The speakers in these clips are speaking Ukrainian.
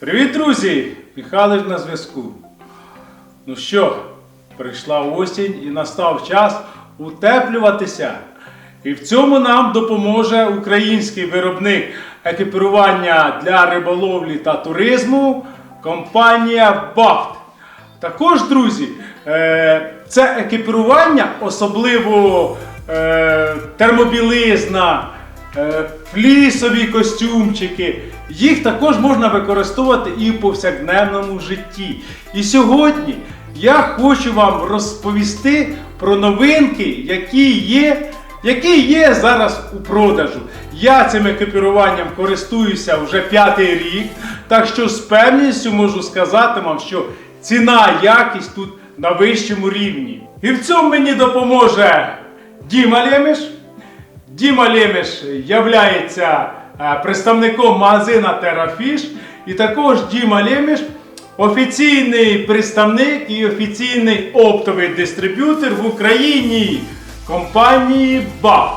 Привіт, друзі! Михайлик на зв'язку. Ну що, прийшла осінь і настав час утеплюватися. І в цьому нам допоможе український виробник екіпірування для риболовлі та туризму компанія Бафт. Також, друзі, е, це екіпірування, особливо е, термобілизна, флісові костюмчики. Їх також можна використовувати і в повсякденному житті. І сьогодні я хочу вам розповісти про новинки, які є, які є зараз у продажу. Я цим екіпіруванням користуюся вже п'ятий рік, так що з певністю можу сказати вам, що ціна, якість тут на вищому рівні. І в цьому мені допоможе Діма Лемеш. Діма Лемеш являється е, представником магазина Терафіш. І також Діма Лемеш офіційний представник і офіційний оптовий дистриб'ютор в Україні компанії БАФ.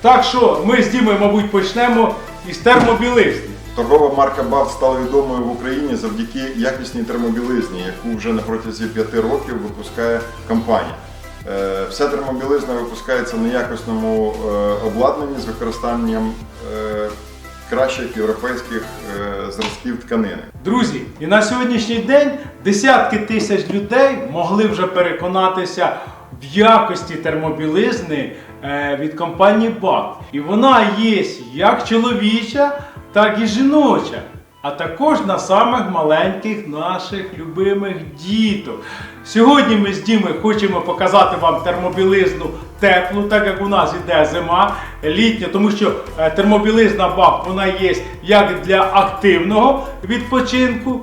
Так що ми з Дімою, мабуть, почнемо із термобілизни. Торгова марка BAF стала відомою в Україні завдяки якісній термобілизні, яку вже на протязі п'яти років випускає компанія. Е, Вся термобілизна випускається на якісному е, обладнанні з використанням е, кращих європейських зразків тканини. Друзі, і на сьогоднішній день десятки тисяч людей могли вже переконатися в якості термобілизни від компанії БАК. І вона є як чоловіча, так і жіноча. А також на самих маленьких наших любимих діток. Сьогодні ми з Дімою хочемо показати вам термобілизну теплу, так як у нас іде зима літня, тому що е, термобілизна БАК вона є як для активного відпочинку,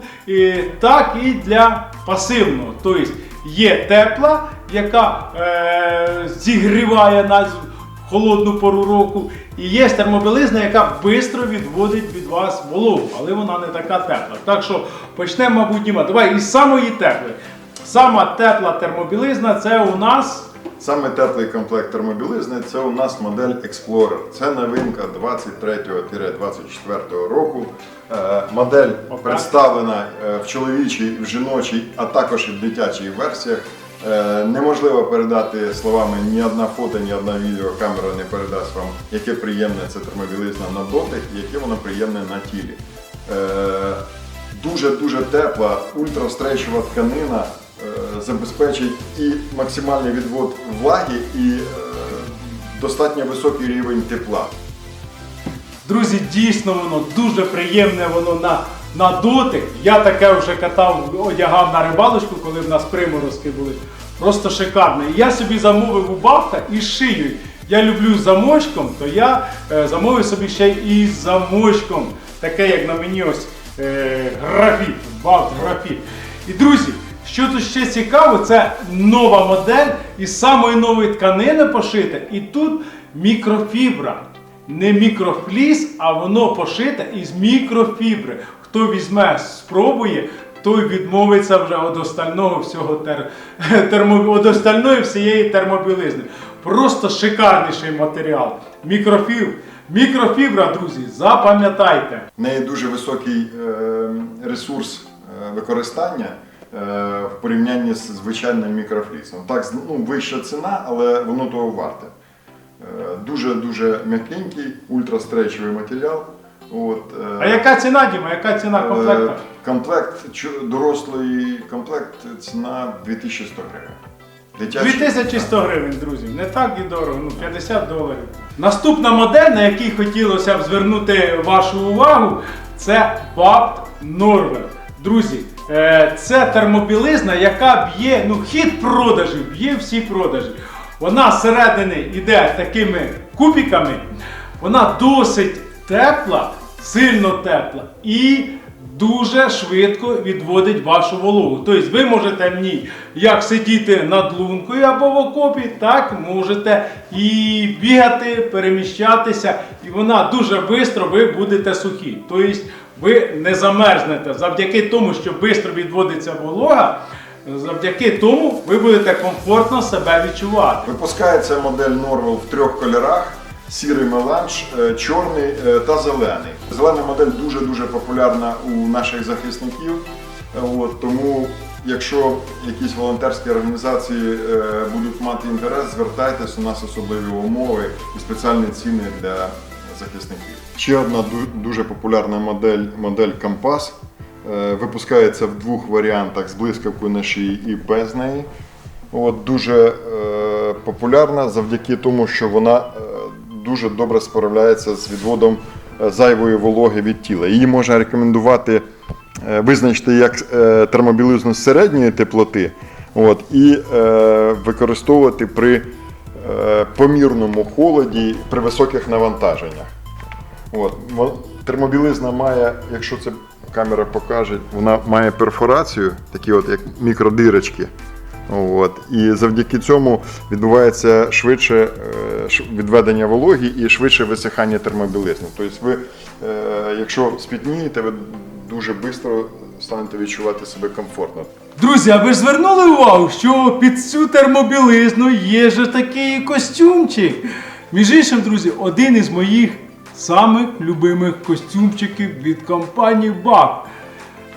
так і для пасивного. Тобто є тепла, яка е, зігріває нас холодну пору року. І є термобілизна, яка швидко відводить від вас вологу, але вона не така тепла. Так що почнемо, мабуть, Діма. Давай із самої теплої. Сама тепла термобілизна це у нас Саме теплий комплект термобілизни це у нас модель Explorer. Це новинка 23-24 року. Е, Модель представлена е, в чоловічій, в жіночій, а також і в дитячій версіях. Е, Неможливо передати словами ні одна фото, ні одна відеокамера не передасть вам, яке приємне це термобілизна на дотик і яке воно приємне на тілі. Дуже-дуже тепла, ультрастречова тканина е, забезпечить і максимальний відвод влаги, і е, достатньо високий рівень тепла. Друзі, дійсно воно дуже приємне воно на, на дотик. Я таке вже катав, одягав на рибалочку, коли в нас приморозки були. Просто шикарно. І я собі замовив у бафта із шиєю. Я люблю замочком, то я е, замовив собі ще і замочком. Таке, як на мені ось е, графіт, бафт графіт. І друзі, що тут ще цікаво, це нова модель із самої нової тканини пошита. І тут мікрофібра не мікрофліс, а воно пошите із мікрофібри. Хто візьме, спробує, той відмовиться вже від остального всього тер... термо... від остальної всієї термобілизни. Просто шикарніший матеріал. Мікрофіб... Мікрофібра, друзі, запам'ятайте. В неї дуже високий е, ресурс е, використання е, в порівнянні з звичайним мікрофлісом. Так, ну, вища ціна, але воно того варте. Дуже-дуже м'якенький, ультрастречовий матеріал. От, е, А яка ціна, Діма? Яка ціна комплекта? Е, Комплект чо- дорослий комплект ціна 2100 гривень. Дитячий- 2100 гривень, друзі. Не так і дорого, ну 50 доларів. Наступна модель, на якій хотілося б звернути вашу увагу, це Bapt Norwell. Друзі, е, це термобілизна, яка б'є, ну, хід продажів, б'є всі продажі. Вона зсередини йде такими кубиками, вона досить тепла, сильно тепла і дуже швидко відводить вашу вологу. Тобто ви можете в ній як сидіти над лункою або в окопі, так можете і бігати, переміщатися, і вона дуже швидко ви будете сухі. Тобто ви не замерзнете завдяки тому, що швидко відводиться волога. Завдяки тому ви будете комфортно себе відчувати. Випускається модель Norwell в трьох кольорах. Сірий меланж, е, чорний е, та зелений. Зелена модель дуже-дуже популярна у наших захисників. Е, От, тому, якщо якісь волонтерські організації будуть мати інтерес, звертайтесь, у нас особливі умови і спеціальні ціни для захисників. Ще одна дуже популярна модель, модель Компас. Е, Випускається в двох варіантах з блискавкою на шиї і без неї. От, дуже е, популярна завдяки тому, що вона дуже добре справляється з відводом е, зайвої вологи від тіла. Її можна рекомендувати е, визначити як е, термобілизну середньої теплоти от, і використовувати при помірному холоді при високих навантаженнях. От. Термобілизна має, якщо це камера покаже, вона має перфорацію, такі от як мікродирочки. От. І завдяки цьому відбувається швидше е, відведення вологі і швидше висихання термобілизни. Тобто ви, е, якщо спітнієте, ви дуже швидко станете відчувати себе комфортно. Друзі, а ви ж звернули увагу, що під цю термобілизну є же такий костюмчик. Між іншим, друзі, один із моїх самих любимих костюмчиків від компанії БАК.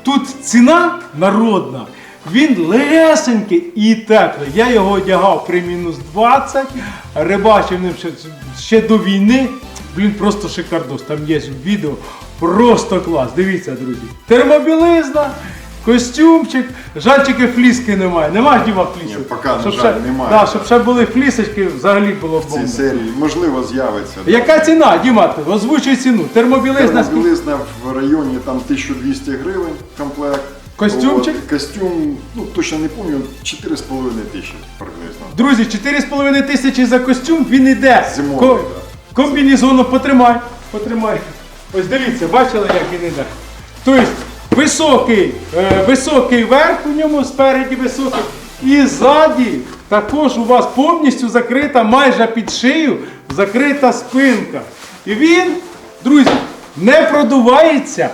Тут ціна народна. Він легесенький і теплий. Я його одягав при мінус 20, рибачив ним ще, ще до війни. Блін, просто шикардос. Там є відео. Просто клас. Дивіться, друзі. Термобілизна, костюмчик. Жаль, тільки фліски немає. Нема діва флісок. Ні, поки, на Щоб жаль, ще- немає. Да, щоб ще були флісочки, взагалі було б В цій бомба. серії можливо з'явиться. Яка ціна, Діма? Озвучуй ціну. Термобілизна скільки? Термобілизна в районі там 1200 гривень комплект. Костюмчик? От, костюм, ну точно не пам'ятаю, 4,5 тисячі приблизно. Друзі, 4,5 тисячі за костюм, він іде. Зимовий, Ко- да. Комбінезону потримай. Потримай. Ось дивіться, бачили, як він іде. Тобто високий, е, високий верх у ньому, спереді високий. І ззаді також у вас повністю закрита, майже під шию, закрита спинка. І він, друзі, не продувається,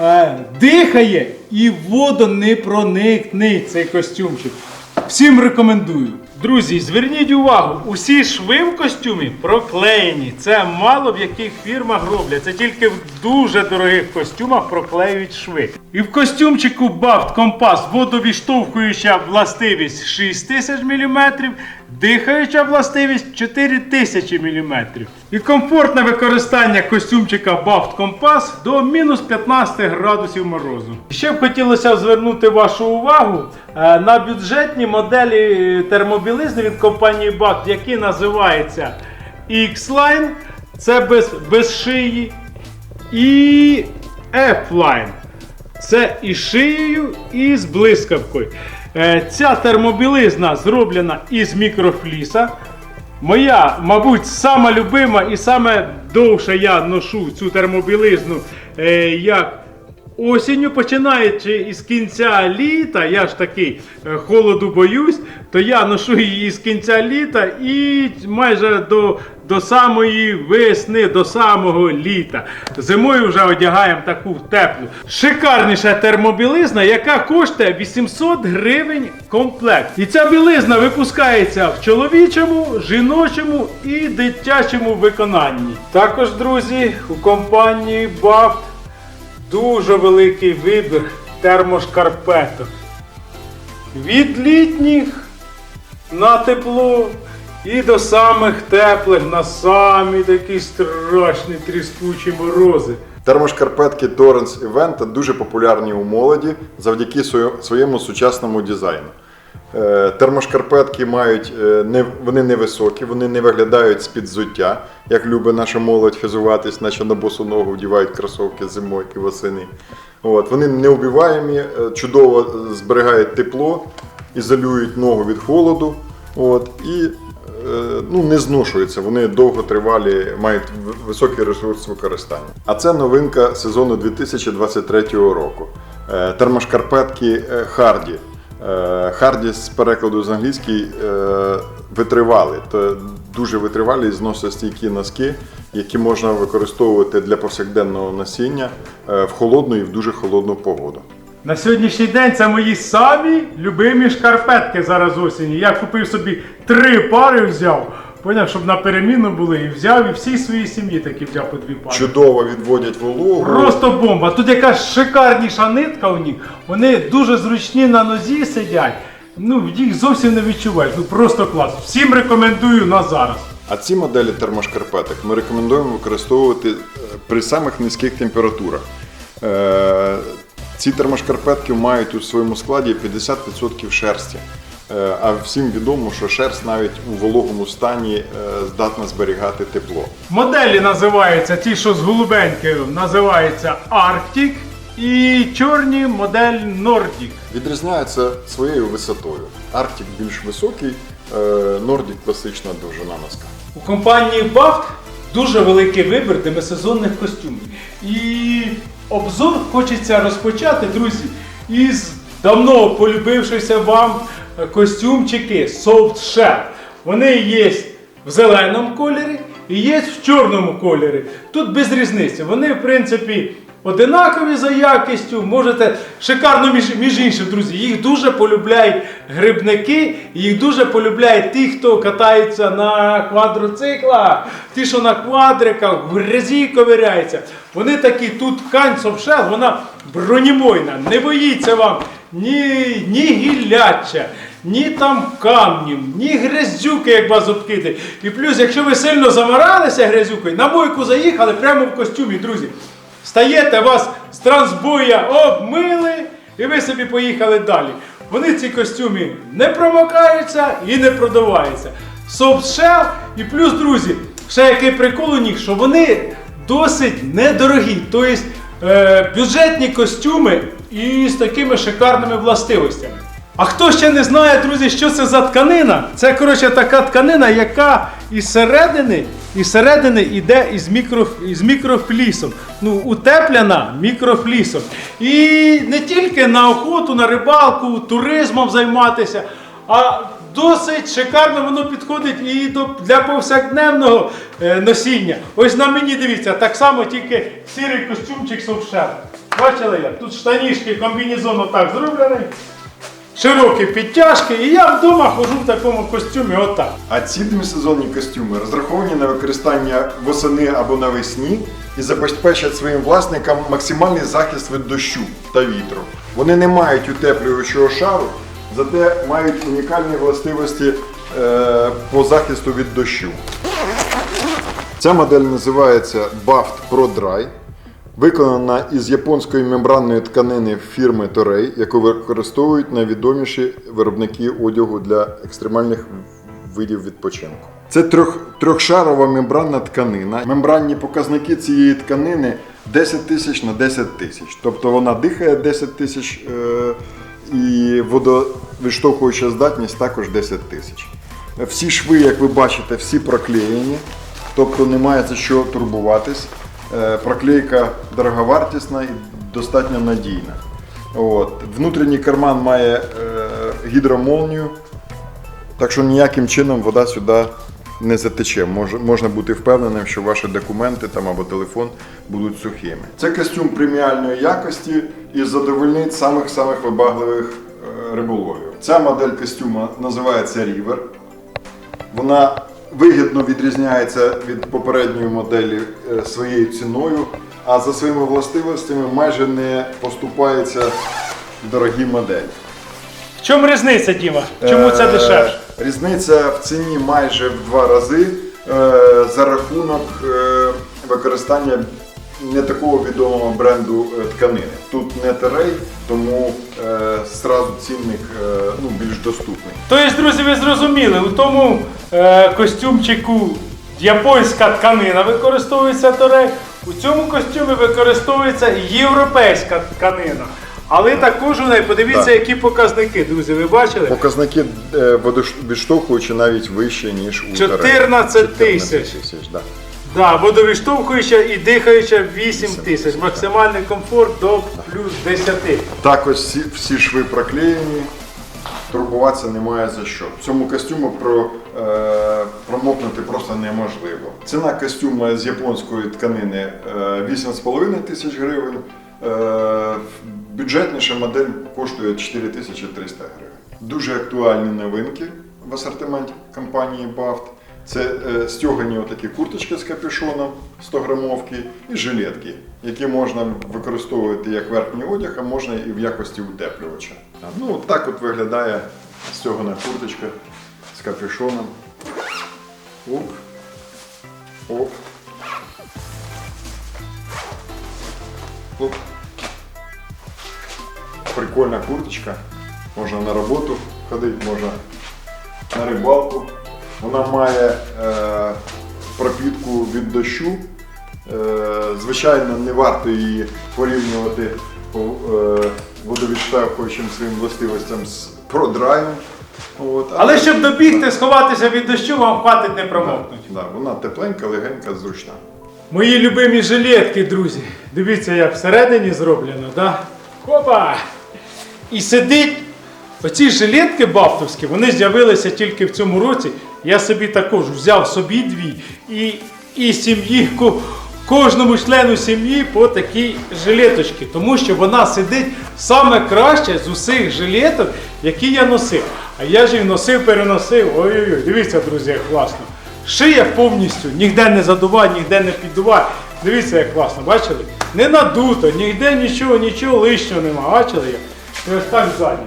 е, дихає і в воду не проникне цей костюмчик. Всім рекомендую. Друзі, зверніть увагу, усі шви в костюмі проклеєні. Це мало в яких фірмах роблять. Це тільки в дуже дорогих костюмах проклеюють шви. І в костюмчику Бафт Компас водовіштовхуюча властивість 6000 мм, дихаюча властивість 4000 мм. І комфортне використання костюмчика Бафт Компас до мінус 15 градусів морозу. Ще б хотілося звернути вашу увагу е, на бюджетні моделі термобілизни від компанії Бафт, які називаються X-Line, це без, без шиї, і F-Line. Це і шиєю, і з блискавкою. Е, Ця термобілизна зроблена із мікрофліса. Моя, мабуть, сама любима і саме довше я ношу цю термобілизну е, як осінню, починаючи із кінця літа, я ж такий е, холоду боюсь, то я ношу її з кінця літа і майже до, до самої весни, до самого літа. Зимою вже одягаємо таку теплу. Шикарніша термобілизна, яка коштує 800 гривень комплект. І ця білизна випускається в чоловічому, жіночому і дитячому виконанні. Також, друзі, у компанії Бафт дуже великий вибір термошкарпеток. Від літніх на тепло і до самих теплих на самі такі страшні тріскучі морози. Термошкарпетки Torrens Event дуже популярні у молоді завдяки своєму сучасному дизайну. Е, Термошкарпетки мають е, вони невисокі, вони не виглядають з-під взуття, як любить наша молодь хизуватись, наче на босу ногу вдівають кросовки зимою і восени. От, вони неубиваємі, е, чудово зберігають тепло, ізолюють ногу від холоду. От, і ну, не зношуються, вони довготривалі, мають високий ресурс використання. А це новинка сезону 2023 року. Е, Термошкарпетки е, Харді. Е, Харді з перекладу з англійської е, витривалі. То дуже витривалі зносостійкі носки, які можна використовувати для повсякденного носіння е, в холодну і в дуже холодну погоду. На сьогоднішній день це мої самі любимі шкарпетки зараз осінні. Я купив собі три пари взяв. Поняв, щоб на переміну були і взяв, і всій своїй сім'ї таки взяв по дві пари. Чудово відводять вологу. Просто бомба. Тут якась шикарніша нитка у них. Вони дуже зручні на нозі сидять. Ну, їх зовсім не відчуваєш. Ну просто клас. Всім рекомендую на зараз. А ці моделі термошкарпеток ми рекомендуємо використовувати е, при самих низьких температурах. Е, Ці термошкарпетки мають у своєму складі 50% шерсті. Е, А всім відомо, що шерсть навіть у вологому стані е, здатна зберігати тепло. Моделі називаються, ті, що з голубенькою, називаються Arctic. І чорні модель Nordic. Відрізняються своєю висотою. Арктик більш високий, е, Нордік класична довжина носка. У компанії BAFT дуже великий вибір демисезонних костюмів. І обзор хочеться розпочати, друзі, із давно полюбившися вам костюмчики Soft Shell. Вони є в зеленому кольорі і є в чорному кольорі. Тут без різниці. Вони, в принципі, одинакові за якістю. Можете шикарно між, між іншим, друзі. Їх дуже полюбляють грибники, їх дуже полюбляють ті, хто катається на квадроциклах, ті, що на квадриках, в грязі ковиряються. Вони такі, тут ткань совшел, вона бронебойна, не боїться вам ні, ні гілляча, ні там камнів, ні грязюки, як вас обкиде. І плюс, якщо ви сильно замаралися грязюкою, на мойку заїхали прямо в костюмі, друзі. Стаєте, вас з трансбоя обмили, і ви собі поїхали далі. Вони ці костюми не промокаються і не продуваються. Софтшел і плюс, друзі, ще який прикол у них, що вони досить недорогі. Тобто е, бюджетні костюми і з такими шикарними властивостями. А хто ще не знає, друзі, що це за тканина? Це коротше така тканина, яка із середини, із середини йде із, мікро, із мікрофлісом. Ну, утеплена мікрофлісом. І не тільки на охоту, на рибалку, туризмом займатися, а досить шикарно воно підходить і до, для повсякденного е, носіння. Ось на мені дивіться, так само тільки сірий костюмчик совшер. Бачили як? Тут штанішки, комбінезон отак зроблений. Широкі підтяжки, і я вдома ходжу в такому костюмі отак. А ці демісезонні костюми розраховані на використання восени або навесні і забезпечать своїм власникам максимальний захист від дощу та вітру. Вони не мають утеплюючого шару, зате мають унікальні властивості е, по захисту від дощу. Ця модель називається Baft Pro Dry. Виконана із японської мембранної тканини фірми Toray, яку використовують найвідоміші виробники одягу для екстремальних видів відпочинку. Це трьох, трьохшарова мембранна тканина. Мембранні показники цієї тканини 10 тисяч на 10 тисяч. Тобто вона дихає 10 тисяч е, і водовідштовхуюча здатність також 10 тисяч. Всі шви, як ви бачите, всі проклеєні, тобто немає за що турбуватись. Е, Проклейка дороговартісна і достатньо надійна. От. Внутрішній карман має е, гідромолнію, так що ніяким чином вода сюди не затече. Мож, можна бути впевненим, що ваші документи там, або телефон будуть сухими. Це костюм преміальної якості і задовольнить самих-самих вибагливих е, риболовів. Ця модель костюма називається River. Вона вигідно відрізняється від попередньої моделі е, своєю ціною, а за своїми властивостями майже не поступається дорогі моделі. В чому різниця, Діма? Чому це Е, дешевше? Різниця в ціні майже в два рази е, за рахунок використання не такого відомого бренду е, тканини. Тут не терей, тому е, зразу цінник е, ну, більш доступний. Тобто, друзі, ви зрозуміли, у тому е, костюмчику японська тканина використовується торей, у цьому костюмі використовується європейська тканина. Але також у неї, подивіться, Так. які показники, друзі, ви бачили? Показники е, водовідштовхуючі навіть вище, ніж у 14 терей. тисяч. тисяч да. Да, водовідштовхуюча і дихаюча 8 тисяч. Максимальний комфорт до плюс 10. Також всі, всі шви проклеєні, турбуватися немає за що. В цьому костюму про, е, промокнути просто неможливо. Ціна костюму з японської тканини е, 8,5 тисяч гривень. Е, бюджетніша модель коштує 4300 гривень. Дуже актуальні новинки в асортименті компанії BAFT. Це е, стьогані отакі курточки з капюшоном 100 грамовки і жилетки, які можна використовувати як верхній одяг, а можна і в якості утеплювача. Ну, от так от виглядає стьогана курточка з капюшоном. Оп. Оп. Оп. Прикольна курточка. Можна на роботу ходити, можна на рибалку. Вона має е, пропітку від дощу. Е, звичайно, не варто її порівнювати по е, водовідштовхуючим своїм властивостям з продраєм. От, Але щоб добігти, сховатися від дощу, вам хватить не промокнути. Да, вона тепленька, легенька, зручна. Мої любимі жилетки, друзі. Дивіться, як всередині зроблено, да? Хопа! І сидить. Оці жилетки бафтовські, вони з'явилися тільки в цьому році. Я собі також взяв собі дві і, і сім'ї, кожному члену сім'ї по такій жилеточці, тому що вона сидить саме краще з усіх жилеток, які я носив. А я ж їх носив, переносив. Ой-ой-ой, дивіться, друзі, як класно. Шия повністю, ніде не задуває, ніде не піддуває. Дивіться, як класно, бачили? Не надуто, ніде нічого, нічого лишнього нема. Бачили? І ось так ззаді.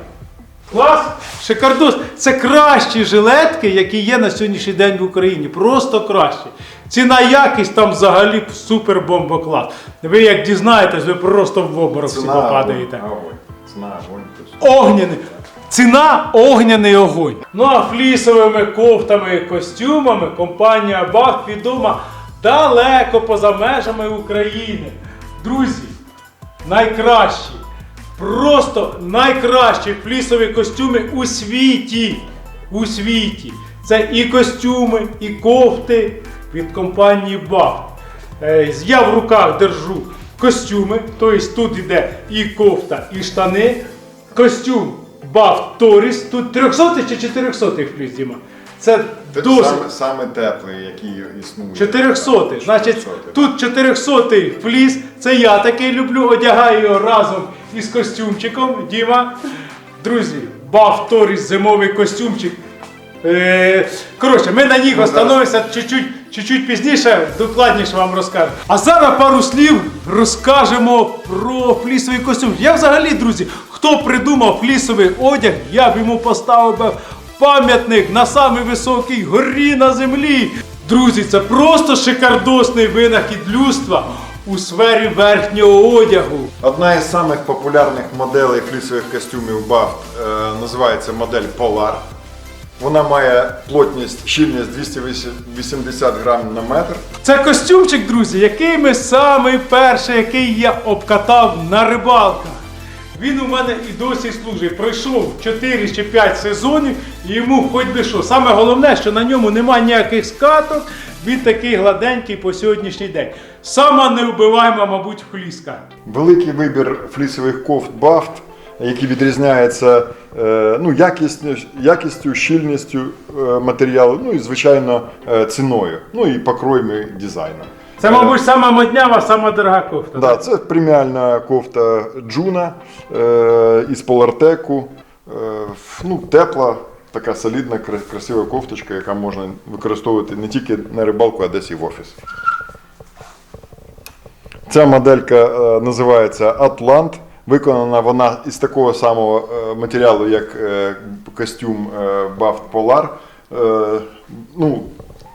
Клас! Шикардос! Це кращі жилетки, які є на сьогоднішній день в Україні. Просто кращі. Ціна якість там взагалі супер бомбоклас. Ви як дізнаєтесь, ви просто в обморок всі попадаєте. Ціна огонь. Огняний. Ціна огняний огонь. Ну а флісовими кофтами і костюмами компанія Бах відома далеко поза межами України. Друзі, найкращі, просто найкращі флісові костюми у світі. У світі. Це і костюми, і кофти від компанії Бах. Е, Я в руках держу костюми, тобто тут йде і кофта, і штани. Костюм Баф Торіс. Тут 300 чи 400 фліс, Діма? Це досить. саме, саме теплий, який існує. 400. Значить, 400. тут 400 фліс. Це я такий люблю, одягаю його разом із костюмчиком. Діма. Друзі, Торіс, зимовий костюмчик. Е, коротше, ми на них Ну, остановимося чуть-чуть, чуть-чуть пізніше, докладніше вам розкажемо. А зараз пару слів розкажемо про флісовий костюм. Я взагалі, друзі, хто придумав флісовий одяг, я б йому поставив би пам'ятник на самій високій горі на землі. Друзі, це просто шикардосний винахід людства у сфері верхнього одягу. Одна із самих популярних моделей флісових костюмів Baft е, називається модель Polar. Вона має плотність, щільність 280 грам на метр. Це костюмчик, друзі, який ми самий перший, який я обкатав на рибалках. Він у мене і досі служить. Пройшов 4 чи 5 сезонів, і йому хоч би що. Саме головне, що на ньому немає ніяких скаток, він такий гладенький по сьогоднішній день. Сама невбиваєма, мабуть, фліска. Великий вибір флісових кофт Baft, які відрізняються е, ну, якістю, якістю, щільністю е, матеріалу, ну і звичайно е, ціною, ну і покроями дизайну. Це, мабуть, сама моднява, сама дорога кофта. Да, це преміальна кофта Джуна е, із Полартеку. Е, ну, тепла, така солідна, красива кофточка, яка можна використовувати не тільки на рибалку, а десь і в офіс. Ця моделька е, називається Atlant. Виконана вона із такого самого е, матеріалу, як е, костюм е, Baft Polar. Е, ну,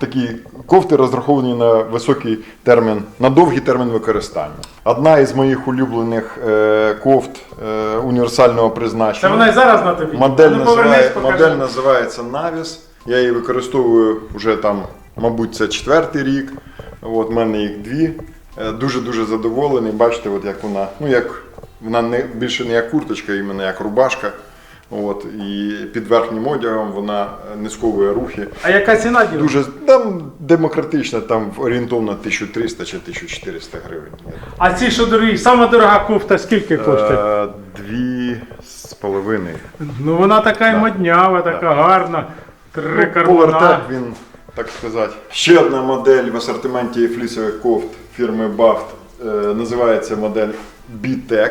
такі кофти розраховані на високий термін, на довгий термін використання. Одна із моїх улюблених е, кофт е, універсального призначення. Це вона і зараз на тобі. Модель, Ну, називає, модель називається Navis. Я її використовую вже там, мабуть, це четвертий рік. От, в мене їх дві. Е, Дуже-дуже задоволений. Бачите, от як вона, ну як вона не, більше не як курточка, іменно як рубашка. От, і під верхнім одягом вона е, не сковує рухи. А яка ціна діла? Дуже там демократична, там орієнтовно 1300 чи 1400 гривень. А ці що дорогі? Сама дорога кофта скільки коштує? Е, Дві з половиною. Ну вона така й моднява, така гарна. Три кармана. Повертак він, так сказати. Ще одна модель в асортименті флісових кофт фірми Baft е, називається модель B-Tech.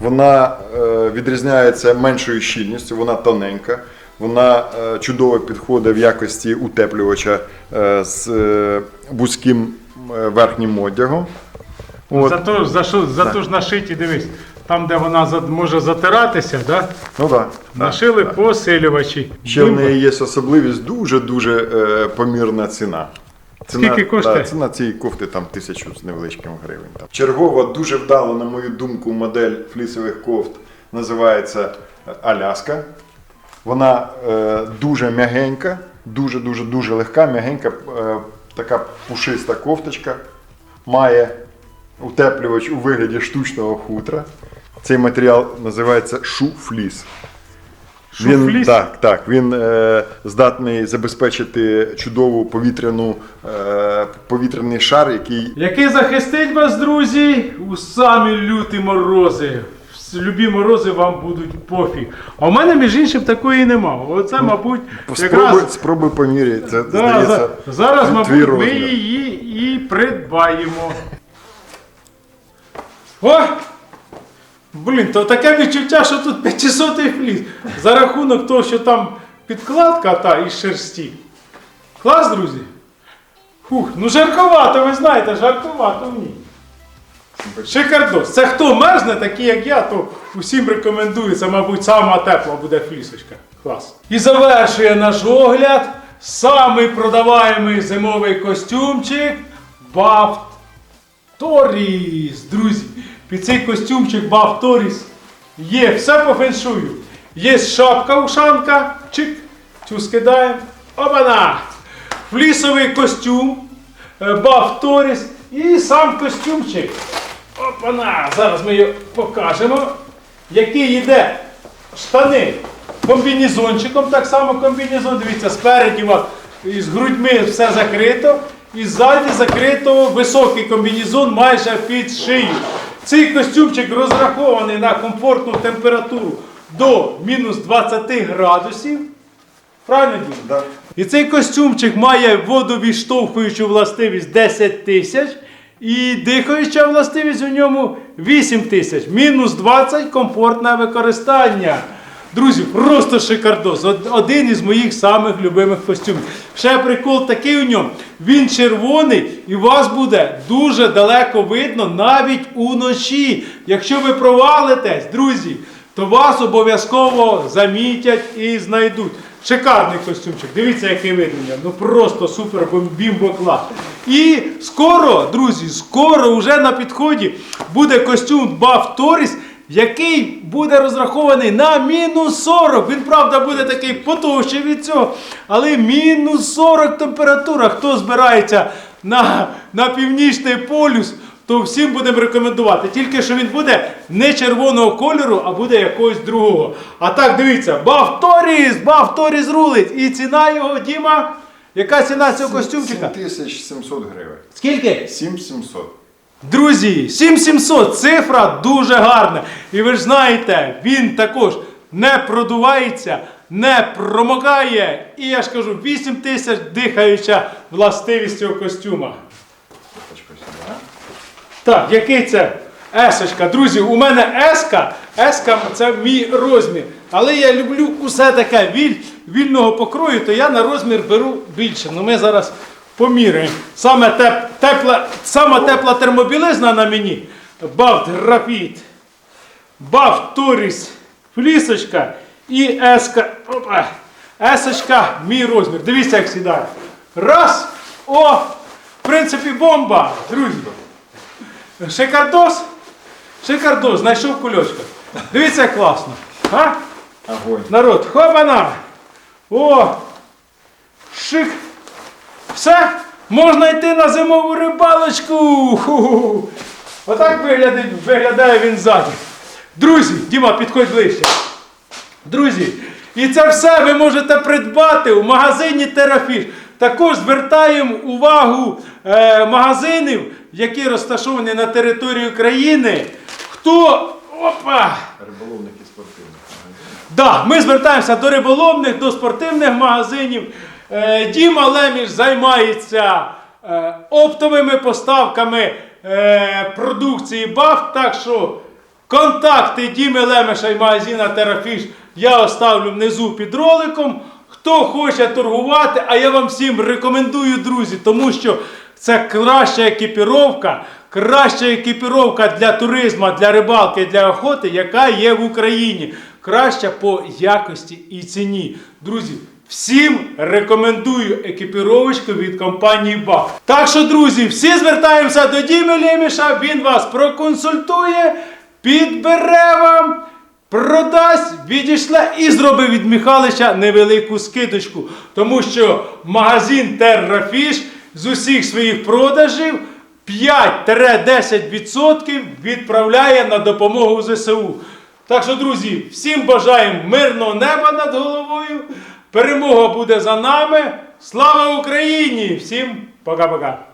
Вона е, відрізняється меншою щільністю, вона тоненька. Вона е, чудово підходить в якості утеплювача е, з вузьким верхнім одягом. От. Зато, за що, зато ж нашиті, дивись, там, де вона може затиратися, да? Ну, да, нашили посилювачі. Ще в неї є особливість дуже-дуже помірна ціна. Ціна, Скільки коштує? Да, ціна цієї кофти там тисячу з невеличким гривень. Там. Чергова, дуже вдала, на мою думку, модель флісових кофт називається е, Аляска. Вона е, дуже м'ягенька, дуже-дуже дуже легка, м'ягенька, е, така пушиста кофточка. Має утеплювач у вигляді штучного хутра. Цей матеріал називається шуфліс. Він, так, так, він е, здатний забезпечити чудову повітряну, е, повітряний шар, який Який захистить вас, друзі, у самі люті морози. Любі морози вам будуть пофіг. А в мене, між іншим, такої нема. Оце, мабуть, спробуй, якраз спробуй поміряти. Це Да, здається. за- зараз, твій мабуть, ми розмір. її і придбаємо. О! Блін, то таке відчуття, що тут 500 фліс. За рахунок того, що там підкладка та із шерсті. Клас, друзі. Фух, ну жарковато, ви знаєте, жарковато в ній. Шикардос. Це хто мерзне, такі як я, то усім рекомендую. Це, мабуть, сама тепла буде флісочка. Клас. І завершує наш огляд самий продаваємий зимовий костюмчик Баф Торіс. Друзі, під цей костюмчик Баф Торіс є все по феншую. Є шапка ушанка, чик, цю скидаємо. Опана! Флісовий костюм, е, Баф Торіс і сам костюмчик. Опана! Зараз ми його покажемо. Який йде штани комбінезончиком, так само комбінезон. Дивіться, спереді вас із грудьми все закрито. І ззаді закрито високий комбінезон майже під шию. Цей костюмчик розрахований на комфортну температуру до мінус 20 градусів. Правильно дім? Да. І цей костюмчик має водовідштовхуючу властивість 10 тисяч і дихаюча властивість у ньому 8 тисяч. Мінус 20 комфортне використання. Друзі, просто шикардос. Один із моїх самих любимих костюмів. Ще прикол такий у ньому. Він червоний і вас буде дуже далеко видно навіть уночі. Якщо ви провалитесь, друзі, то вас обов'язково замітять і знайдуть. Шикарний костюмчик. Дивіться, який видно. Ну просто супер бімбо клас. І скоро, друзі, скоро вже на підході буде костюм Buff Tories, який буде розрахований на мінус 40. Він, правда, буде такий потовщий від цього, але мінус 40 температура. Хто збирається на, на північний полюс? то всім будемо рекомендувати. Тільки що він буде не червоного кольору, а буде якогось другого. А так, дивіться, Бавторіс, Бавторіс рулить. І ціна його, Діма. Яка ціна цього костюмчика? 7700 гривень. Скільки? 7700. Друзі, 7700, цифра дуже гарна. І ви ж знаєте, він також не продувається, не промокає. І я ж кажу, 8 тисяч дихаюча властивість цього костюма. Так, який це есочка? Друзі, у мене еска. Еска це мій розмір. Але я люблю усе таке віль, вільного покрою, то я на розмір беру більше. Ну ми зараз поміряємо. Саме теп, тепла, сама тепла термобілизна на мені. Бафт графіт. Баф Туріс. Флісочка і еска. Опа. Есочка, мій розмір. Дивіться, як сідає. Раз. О! В принципі, бомба, друзі. Шикардос? Шикардос, знайшов кульочка. Дивіться, як класно. А? Огонь. Народ, хопана! О! Шик! Все! Можна йти на зимову рибалочку! Отак виглядає, виглядає він ззаді. Друзі, Діма, підходь ближче. Друзі, і це все ви можете придбати у магазині Терафіш. Також звертаємо увагу е, магазинів, які розташовані на території України. Хто. Опа! Риболовники спортивних. Да, ми звертаємося до риболовних, до спортивних магазинів. Е, Діма Леміш займається е, оптовими поставками е, продукції БАФ. Так що Контакти Діми Лемеша і магазина Терафіш я оставлю внизу під роликом. Хто хоче торгувати, а я вам всім рекомендую, друзі, тому що це краща екіпіровка, краща екіпіровка для туризму, для рибалки, для охоти, яка є в Україні. Краща по якості і ціні. Друзі, всім рекомендую екіпіровочку від компанії БАК. Так що, друзі, всі звертаємося до Діми Леміша, він вас проконсультує, підбере вам. Продасть, відійшла і зробив від Михайловича невелику скидочку. Тому що магазин Террафіш з усіх своїх продажів 5-10% відправляє на допомогу ЗСУ. Так що, друзі, всім бажаємо мирного неба над головою. Перемога буде за нами. Слава Україні! Всім пока-пока!